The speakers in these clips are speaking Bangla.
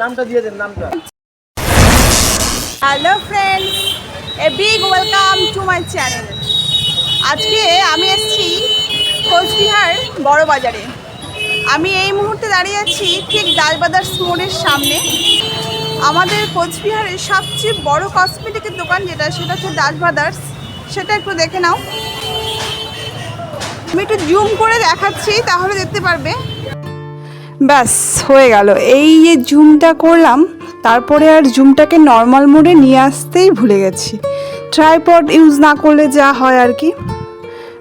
নামটা নামটা। Hello friends a big welcome to my channel আজকে আমি এসেছি কোচবিহার বড় বাজারে আমি এই মুহূর্তে দাঁড়িয়ে আছি ঠিক ডাল ব্রাদার্স মোড়ের সামনে। আমাদের কোচবিহারের সবচেয়ে বড় কসমেটিকের দোকান যেটা, সেটা হচ্ছে ব্রাদার্স সেটা একটু দেখে নাও। আমি একটু জুম করে দেখাচ্ছি, তাহলে দেখতে পারবে। ব্যাস, হয়ে গেল। এই যে জুমটা করলাম, তারপরে আর জুমটাকে নর্মাল মোডে নিয়ে আসতেই ভুলে গেছি। ট্রাইপড ইউজ না করলে যা হয় আর কি।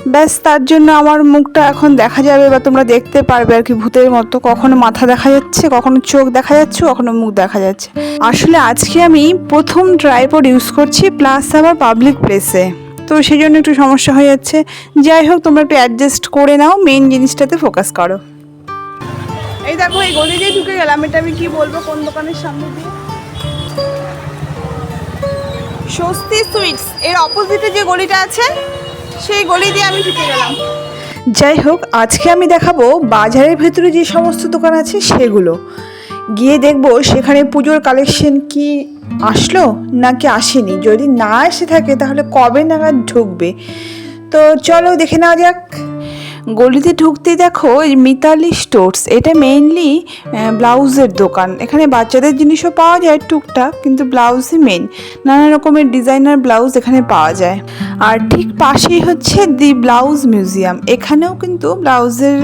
ব্যাস, তার জন্য আমার মুখটা এখন দেখা যাবে বা তোমরা দেখতে পারবে আর কি ভূতের মতো। কখনো মাথা দেখা যাচ্ছে, কখনো চোখ দেখা যাচ্ছে, কখনো মুখ দেখা যাচ্ছে। আসলে আজকে আমি প্রথম ট্রাইপড ইউজ করছি প্লাস আবার পাবলিক প্লেসে তো সেই জন্য একটু সমস্যা হয়ে যাচ্ছে। যাই হোক, তোমরা একটু অ্যাডজাস্ট করে নাও মেন জিনিসটাতে ফোকাস করো। এই দেখো, এই গলি দিয়ে ঢুকে গেলাম। এটা আমি কি বলব? কোন দোকানের সামনে দিয়ে? স্বস্তি সুইটস। এর অপোজিটে যে গলিটা আছে, সেই গলি দিয়ে আমি ঢুকে গেলাম। যাই হোক, আজকে আমি দেখাবো বাজারের ভেতরে যে সমস্ত দোকান আছে, সেগুলো। গিয়ে দেখব সেখানে পুজোর কালেকশন কি আসলো নাকি আসেনি। যদি না এসে থাকে, তাহলে কবে নাগাদ ঢুকবে? তো চলো দেখে নেওয়া যাক। গলিতে ঢুকতে দেখো মিতালি স্টোর্স। এটা মেইনলি ব্লাউজের দোকান। এখানে বাচ্চাদের জিনিসও পাওয়া যায় টুকটাক, কিন্তু ব্লাউজই মেন নানা রকমের ডিজাইনার ব্লাউজ এখানে পাওয়া যায়। আর ঠিক পাশেই হচ্ছে দি ব্লাউজ মিউজিয়াম। এখানেও কিন্তু ব্লাউজের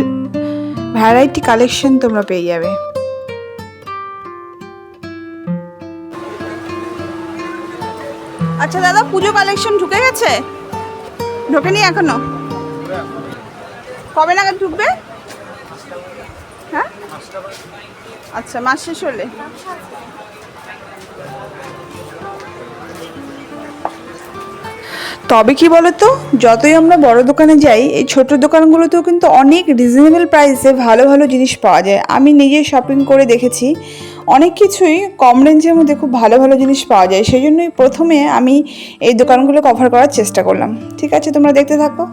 ভ্যারাইটি কালেকশন তোমরা পেয়ে যাবে। আচ্ছা দাদা, পুজো কালেকশন ঢুকে গেছে? ঢোকেনি এখনও? কবে নাগাদ ঢুকবে? হ্যাঁ? আচ্ছা মাস শেষ হলে। তবে কি বলতো, যতই আমরা বড় দোকানে যাই, এই ছোট দোকানগুলোতেও কিন্তু অনেক রিজনেবল প্রাইসে ভালো ভালো জিনিস পাওয়া যায়। আমি নিজে শপিং করে দেখেছি, অনেক কিছুই কম রেঞ্জের মধ্যে খুব ভালো ভালো জিনিস পাওয়া যায়। সেই জন্যই প্রথমে আমি এই দোকানগুলো কভার করার চেষ্টা করলাম। ঠিক আছে, তোমরা দেখতে থাকো।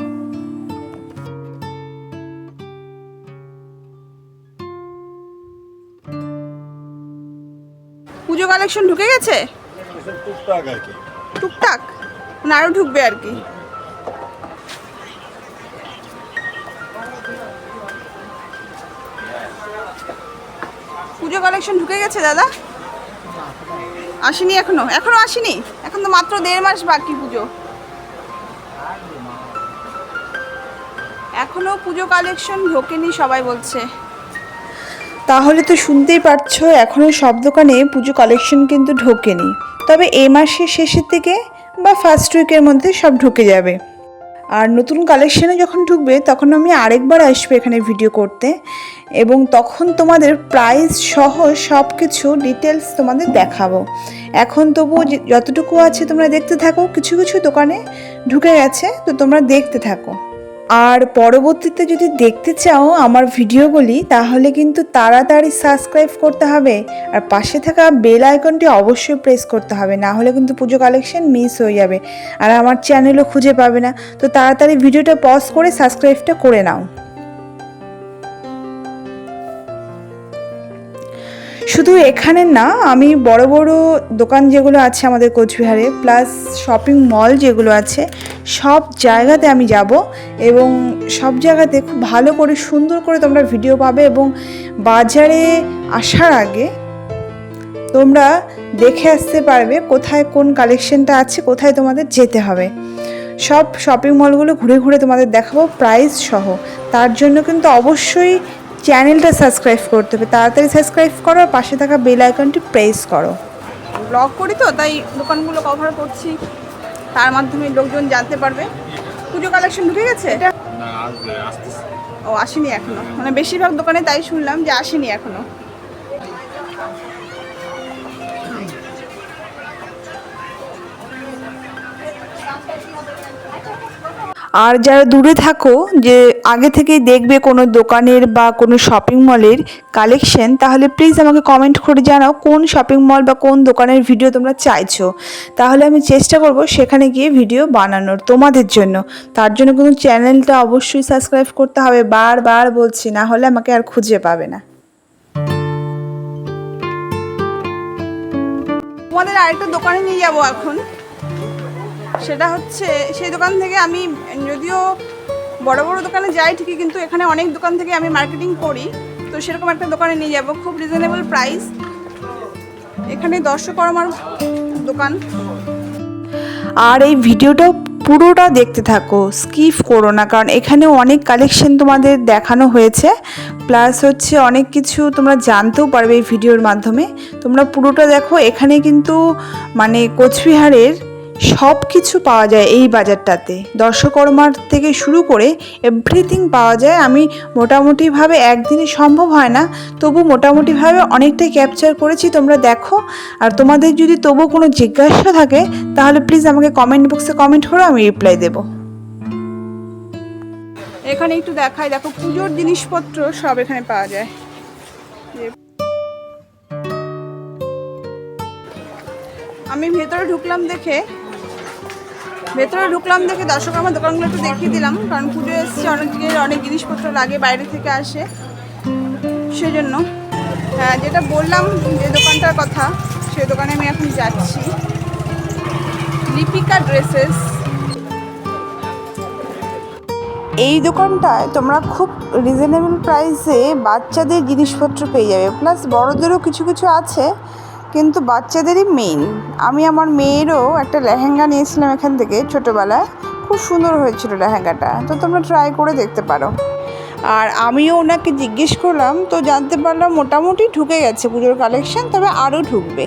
কালেকশন ঢুকে গেছে? টুকটাক আর কি। টুকটাক? না আরও ঢুকবে আর কি। পুজো কালেকশন ঢুকে গেছে দাদা? আসেনি এখনও? এখনও আসেনি? এখন তো মাত্র দেড় মাস বাকি পুজো। এখনও পুজো কালেকশন ঢোকেনি সবাই বলছে। তাহলে তো শুনতেই পারছ এখনও সব দোকানে পুজো কালেকশন কিন্তু ঢোকেনি। তবে এই মাসের শেষের দিকে বা ফার্স্ট উইকের মধ্যে সব ঢুকে যাবে। আর নতুন কালেকশানে যখন ঢুকবে, তখন আমি আরেকবার আসব এখানে ভিডিও করতে। এবং তখন তোমাদের প্রাইস সহ সব কিছু ডিটেলস তোমাদের দেখাবো। এখন তবু যতটুকু আছে তোমরা দেখতে থাকো, কিছু কিছু দোকানে ঢুকে গেছে, তো তোমরা দেখতে থাকো। আর পরবর্তীতে যদি দেখতে চাও আমার ভিডিওগুলি, তাহলে কিন্তু তাড়াতাড়ি সাবস্ক্রাইব করতে হবে। আর পাশে থাকা বেল আইকনটি অবশ্যই প্রেস করতে হবে, না হলে কিন্তু পুজো কালেকশন মিস হয়ে যাবে। আর আমার চ্যানেলও খুঁজে পাবে না। তো তাড়াতাড়ি ভিডিওটা পজ করে সাবস্ক্রাইবটা করে নাও। শুধু এখানে না, আমি বড় বড় দোকান যেগুলো আছে আমাদের কোচবিহারে প্লাস শপিং মল যেগুলো আছে সব জায়গাতে আমি যাব এবং সব জায়গাতে খুব ভালো করে, সুন্দর করে তোমরা ভিডিও পাবে এবং বাজারে আসার আগে তোমরা দেখে আসতে পারবে কোথায় কোন কালেকশনটা আছে, কোথায় তোমাদের যেতে হবে। সব শপিং মলগুলো ঘুরে ঘুরে তোমাদের দেখাবো প্রাইস সহ। তার জন্য কিন্তু অবশ্যই চ্যানেলটা সাবস্ক্রাইব করতে হবে। তাড়াতাড়ি সাবস্ক্রাইব করো আর পাশে থাকা বেল আইকনটি প্রেস করো। ব্লগ করি তো, তাই দোকানগুলো কভার করছি। তার মাধ্যমে লোকজন জানতে পারবে। পুজো কালেকশন ঢুকে গেছে? এটা ও আসেনি এখনও। মানে বেশিরভাগ দোকানে তাই শুনলাম যে আসেনি এখনও। আর যারা দূরে থাকো যে আগে থেকেই দেখবে কোনো দোকানের বা কোনো শপিং মলের কালেকশন তাহলে প্লিজ আমাকে কমেন্ট করে জানাও কোন শপিং মল বা কোন দোকানের ভিডিও তোমরা চাইছো। তাহলে আমি চেষ্টা করব সেখানে গিয়ে ভিডিও বানানোর তোমাদের জন্য। তার জন্য কিন্তু চ্যানেলটা অবশ্যই সাবস্ক্রাইব করতে হবে, বারবার বলছি, না হলে আমাকে আর খুঁজে পাবে না। তোমাদের আরেকটা দোকানে নিয়ে যাব এখন। সেটা হচ্ছে, সেই দোকান থেকে আমি, যদিও বড় বড় দোকানে যাই ঠিকই, কিন্তু এখানে অনেক দোকান থেকে আমি মার্কেটিং করি। তো সেরকম একটা দোকানে নিয়ে যাব, খুব রিজনেবল প্রাইস এখানে দর্শকর্মার দোকান। আর এই ভিডিওটা পুরোটা দেখতে থাকো স্কিপ করো না, কারণ এখানে অনেক কালেকশন তোমাদের দেখানো হয়েছে। প্লাস হচ্ছে অনেক কিছু তোমরা জানতেও পারবে এই ভিডিওর মাধ্যমে। তোমরা পুরোটা দেখো, এখানে কিন্তু মানে কোচবিহারের সব কিছু পাওয়া যায় এই বাজারটাতে। দর্শকর্মার থেকে শুরু করে এভরিথিং পাওয়া যায়। আমি মোটামুটিভাবে একদিনে সম্ভব হয় না, তবু মোটামুটিভাবে অনেকটাই ক্যাপচার করেছি, তোমরা দেখো। আর তোমাদের যদি তবু কোনো জিজ্ঞাসা থাকে, তাহলে প্লিজ আমাকে কমেন্ট বক্সে কমেন্ট করো আমি রিপ্লাই দেবো। এখানে একটু দেখাই, দেখো পুজোর জিনিসপত্র সব এখানে পাওয়া যায়। আমি ভেতরে ঢুকলাম দেখে ভেতরে ঢুকলাম দেখে দর্শক আমার দোকানগুলো একটু দেখিয়ে দিলাম, কারণ পুজো এসছে অনেকের অনেক জিনিসপত্র লাগে বাইরে থেকে আসে। সেজন্য হ্যাঁ যেটা বললাম যে দোকানটার কথা সেই দোকানে আমি এখন যাচ্ছি। লিপিকা ড্রেসেস এই দোকানটায় তোমরা খুব রিজনেবল প্রাইসে বাচ্চাদের জিনিসপত্র পেয়ে যাবে। প্লাস বড়দেরও কিছু কিছু আছে। কিন্তু বাচ্চাদেরই মেইন আমি আমার মেয়েরও একটা লেহেঙ্গা নিয়েছিলাম এখান থেকে ছোটোবেলায়। খুব সুন্দর হয়েছিল লেহেঙ্গাটা। তো তোমরা ট্রাই করে দেখতে পারো। আর আমিও ওনাকে জিজ্ঞেস করলাম, তো জানতে পারলাম মোটামুটি ঢুকে গেছে পুজোর কালেকশান তবে আরও ঢুকবে।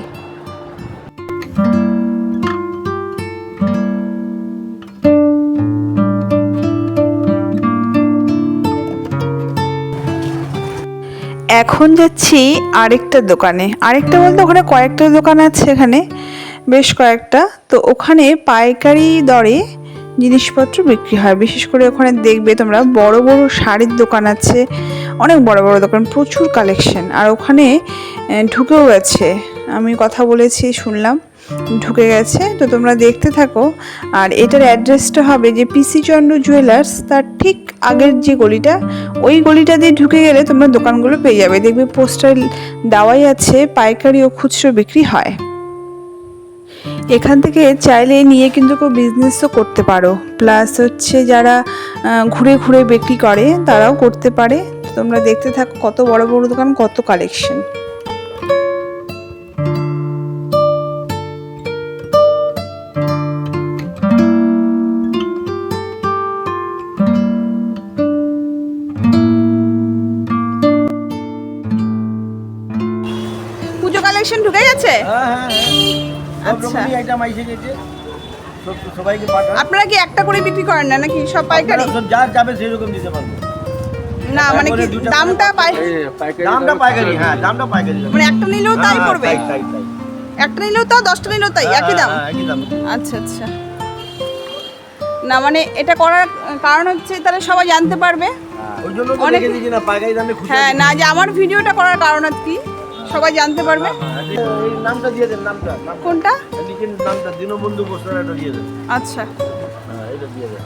এখন যাচ্ছি আরেকটা দোকানে। আরেকটা বলতে ওখানে কয়েকটা দোকান আছে এখানে, বেশ কয়েকটা। তো ওখানে পাইকারি দরে জিনিসপত্র বিক্রি হয়। বিশেষ করে ওখানে দেখবে তোমরা বড় বড় শাড়ির দোকান আছে, অনেক বড় বড় দোকান, প্রচুর কালেকশন আর ওখানে ঢুকেও আছে আমি কথা বলেছি, শুনলাম। ঢুকে গেছে, তো তোমরা দেখতে থাকো। আর এটার অ্যাড্রেসটা হবে যে পিসি চন্দ্র জুয়েলার্স, তার ঠিক আগের যে গলিটা, ওই গলিটা দিয়ে ঢুকে গেলে তোমরা দোকানগুলো পেয়ে যাবে। দেখবে পোস্টার দেওয়াই আছে, পাইকারি ও খুচরো বিক্রি হয়। এখান থেকে চাইলে নিয়ে কিন্তু কেউ বিজনেসও করতে পারো। প্লাস হচ্ছে যারা ঘুরে ঘুরে বিক্রি করে, তারাও করতে পারে। তোমরা দেখতে থাকো কত বড় বড় দোকান, কত কালেকশন সব সবাইকে পাঠান আপনারা কি একটা করে বিক্রি করেন না নাকি? সব পাইকারি? যা যাবে সেই রকম দিতে পারব। না মানে কি দামটা পাই দামটা পাইকারি হ্যাঁ দামটা পাইকারি মানে একটা নিলেও তাই হ্যাঁ, পড়বে তাই, তাই, তাই। একটা নিলেও তাও দশটা নিলেও তাই একই দাম? হ্যাঁ, আচ্ছা আচ্ছা। না মানে এটা করার কারণ হচ্ছে তাহলে সবাই জানতে পারবে। ওই জন্য তো অনেক- না পাইকারি দামে খুচরো হ্যাঁ না যে আমার ভিডিওটা করার কারণ আর কি। সবাই জানতে পারবে। নামটা দিয়ে দেন নামটা। কোনটা? নামটা দীনবন্ধু বস্ত্রালয়টা দিয়ে দেন। আচ্ছা। হ্যাঁ এটা দিয়ে দেন।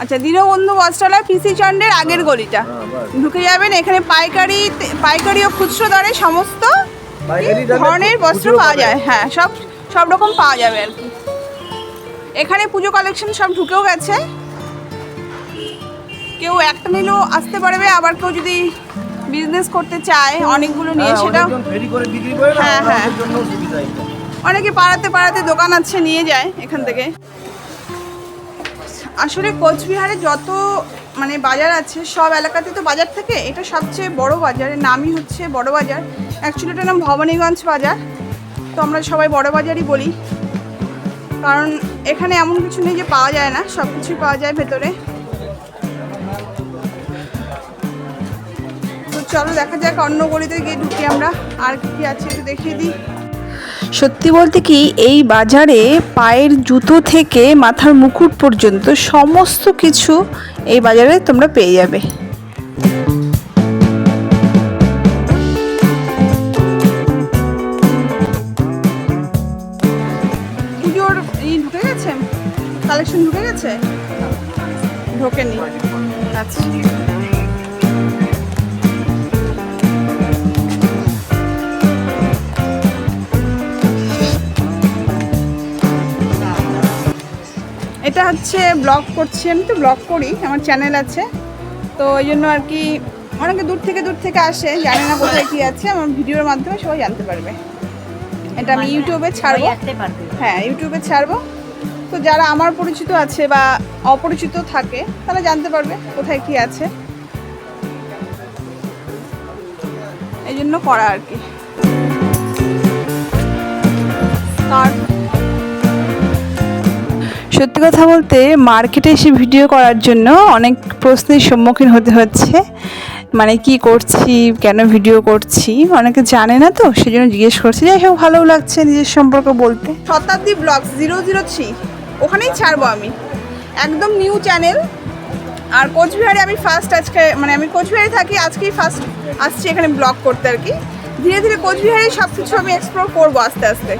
আচ্ছা দীনবন্ধু বস্ত্রালয় পিসি চন্ডের আগের গলিটা। হ্যাঁ ঢুকে যাবেন এখানে পাইকারি পাইকারি ও খুচরো দরে সমস্ত ধরনের বস্ত্র পাওয়া যায়। হ্যাঁ সব সব রকম পাওয়া যাবে আর কি। এখানে পুজো কালেকশন সব ঢুকেও গেছে। কেউ একটা নিলেও আসতে পারবে আবার কেউ যদি বিজনেস করতে চায় অনেকগুলো নিয়ে হ্যাঁ, না হ্যাঁ, হ্যাঁ। অনেকে পাড়াতে পাড়াতে দোকান আছে নিয়ে যায় এখান থেকে। আসলে কোচবিহারে যত মানে বাজার আছে সব এলাকাতে তো বাজার থাকে। এটা সবচেয়ে বড় বাজার এর নামই হচ্ছে বড় বাজার। অ্যাকচুয়ালি এটার নাম ভবানীগঞ্জ বাজার। তো আমরা সবাই বড় বাজারই বলি। কারণ এখানে এমন কিছু নেই যে পাওয়া যায় না সব কিছুই পাওয়া যায় ভেতরে। চলো দেখা যাক অন্য গলিতে গিয়ে ঢুকি আমরা। আর কি কি আছে একটু দেখিয়ে দিই। সত্যি বলতে কি এই বাজারে পায়ের জুতো থেকে মাথার মুকুট পর্যন্ত সমস্ত কিছু এই বাজারে তোমরা পেয়ে যাবে। পুজোর ঢুকে গেছে? কালেকশন ঢুকে গেছে? ঢোকেনি। আচ্ছা। এটা হচ্ছে ব্লগ করছি আমি তো ব্লগ করি আমার চ্যানেল আছে। তো এই জন্য আর কি অনেকে দূর থেকে দূর থেকে আসে জানে না কোথায় কি আছে আমার ভিডিওর মাধ্যমে সবাই জানতে পারবে। এটা আমি ইউটিউবে ছাড়বো। হ্যাঁ ইউটিউবে ছাড়বো। তো যারা আমার পরিচিত আছে বা অপরিচিত থাকে তারা জানতে পারবে কোথায় কি আছে। এই জন্য করা আর কি। আর সত্যি কথা বলতে মার্কেটে এসে ভিডিও করার জন্য অনেক প্রশ্নের সম্মুখীন হতে হচ্ছে। মানে কি করছি, কেন ভিডিও করছি, অনেকে জানে না তো সেই জন্য জিজ্ঞেস করছি। যাই হোক ভালো লাগছে নিজের সম্পর্কে বলতে। শতাব্দী ব্লগ জিরো জিরো থ্রি ওখানেই ছাড়বো আমি। একদম নিউ চ্যানেল আর কোচবিহারে আমি ফার্স্ট আজকে মানে আমি কোচবিহারে থাকি, আজকেই ফার্স্ট আসছি এখানে ব্লগ করতে আর কি। ধীরে ধীরে কোচবিহারে সব কিছু আমি এক্সপ্লোর করব আস্তে আস্তে।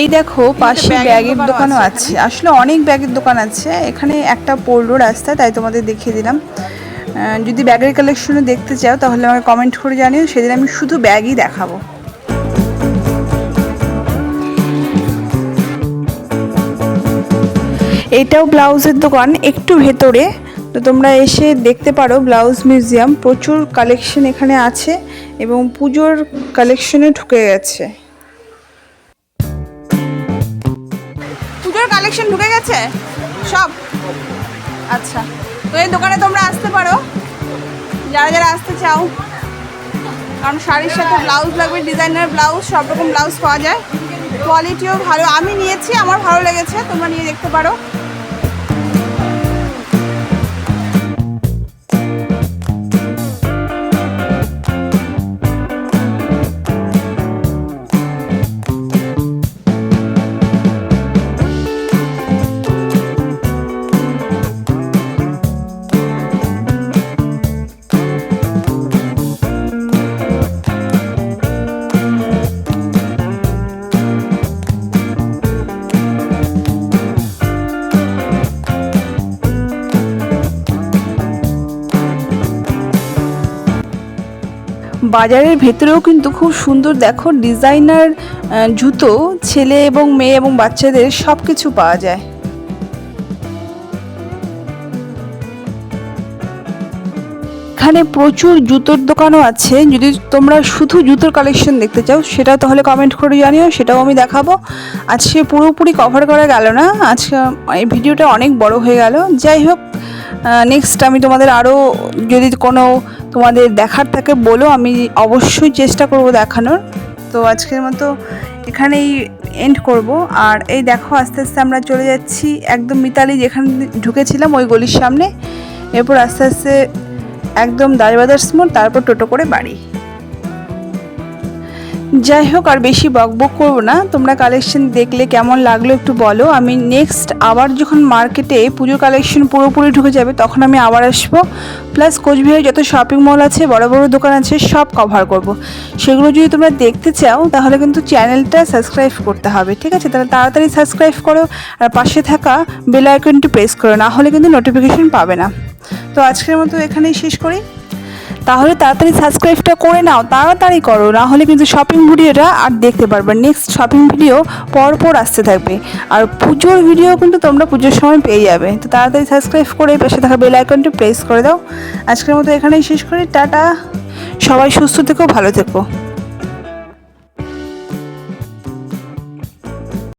এই দেখো পাশে ব্যাগের দোকানও আছে। আসলে অনেক ব্যাগের দোকান আছে। এখানে একটা পড়ল রাস্তা তাই তোমাদের দেখিয়ে দিলাম। যদি ব্যাগের কালেকশনে দেখতে চাও তাহলে আমাকে কমেন্ট করে জানিও। সেদিন আমি শুধু ব্যাগই দেখাবো। এটাও ব্লাউজের দোকান একটু ভেতরে। তো তোমরা এসে দেখতে পারো ব্লাউজ মিউজিয়াম। প্রচুর কালেকশন এখানে আছে এবং পুজোর কালেকশনে ঢুকে গেছে। কালেকশন ঢুকে গেছে? সব? আচ্ছা। তো এই দোকানে তোমরা আসতে পারো। যারা যারা আসতে চাও। কারণ শাড়ির সাথে ব্লাউজ লাগবে ডিজাইনার ব্লাউজ সব রকম ব্লাউজ পাওয়া যায়। কোয়ালিটিও ভালো। আমি নিয়েছি, আমার ভালো লেগেছে, তোমরা নিয়ে দেখতে পারো। বাজারের ভেতরেও কিন্তু খুব সুন্দর দেখো ডিজাইনার জুতো, ছেলে এবং মেয়ে এবং বাচ্চাদের সব কিছু পাওয়া যায়। এখানে প্রচুর জুতোর দোকানও আছে। যদি তোমরা শুধু জুতোর কালেকশন দেখতে চাও সেটাও তাহলে কমেন্ট করে জানিও, সেটাও আমি দেখাবো। আজকে পুরোপুরি কভার করা গেল না। আজকে এই ভিডিওটা অনেক বড় হয়ে গেল। যাই হোক নেক্সট আমি তোমাদের আরও যদি কোনো তোমাদের দেখার থাকে বলো, আমি অবশ্যই চেষ্টা করব দেখানোর। তো আজকের মতো এখানেই এন্ড করব। আর এই দেখো, আস্তে আস্তে আমরা চলে যাচ্ছি একদম মিতালি যেখানে ঢুকেছিলাম, ওই গলির সামনে। এরপর আস্তে আস্তে একদম দাঁড়বাদার্স মোড় তারপর টোটো করে বাড়ি। যাই হোক, আর বেশি বকবক করব না। তোমরা কালেকশন দেখলে কেমন লাগল একটু বলো। আমি নেক্সট আবার যখন মার্কেটে পুজোর কালেকশন পুরোপুরি ঢুকে যাবে, তখন আমি আবার আসব। প্লাস কোচবিহারে যত শপিং মল আছে, বড় বড় দোকান আছে, সব কভার করব। সেগুলো যদি তোমরা দেখতে চাও, তাহলে কিন্তু চ্যানেলটা সাবস্ক্রাইব করতে হবে, ঠিক আছে? তাহলে তাড়াতাড়ি সাবস্ক্রাইব করো, আর পাশে থাকা বেল আইকনটি প্রেস করো, না হলে কিন্তু নোটিফিকেশন পাবে না। তো আজকের মতো এখানেই শেষ করি। তাহলে তাড়াতাড়ি সাবস্ক্রাইবটা করে নাও, তাড়াতাড়ি করো, না হলে কিন্তু শপিং ভিডিওটা আর দেখতে পারবে নেক্সট শপিং ভিডিও পর পর আসতে থাকবে। আর পুজোর ভিডিও কিন্তু তোমরা পুজোর সময় পেয়ে যাবে। তো তাড়াতাড়ি সাবস্ক্রাইব করে পাশে থাকা বেল আইকনটি প্রেস করে দাও। আজকের মতো এখানেই শেষ করি, টাটা। সবাই সুস্থ থেকো, ভালো থেকো।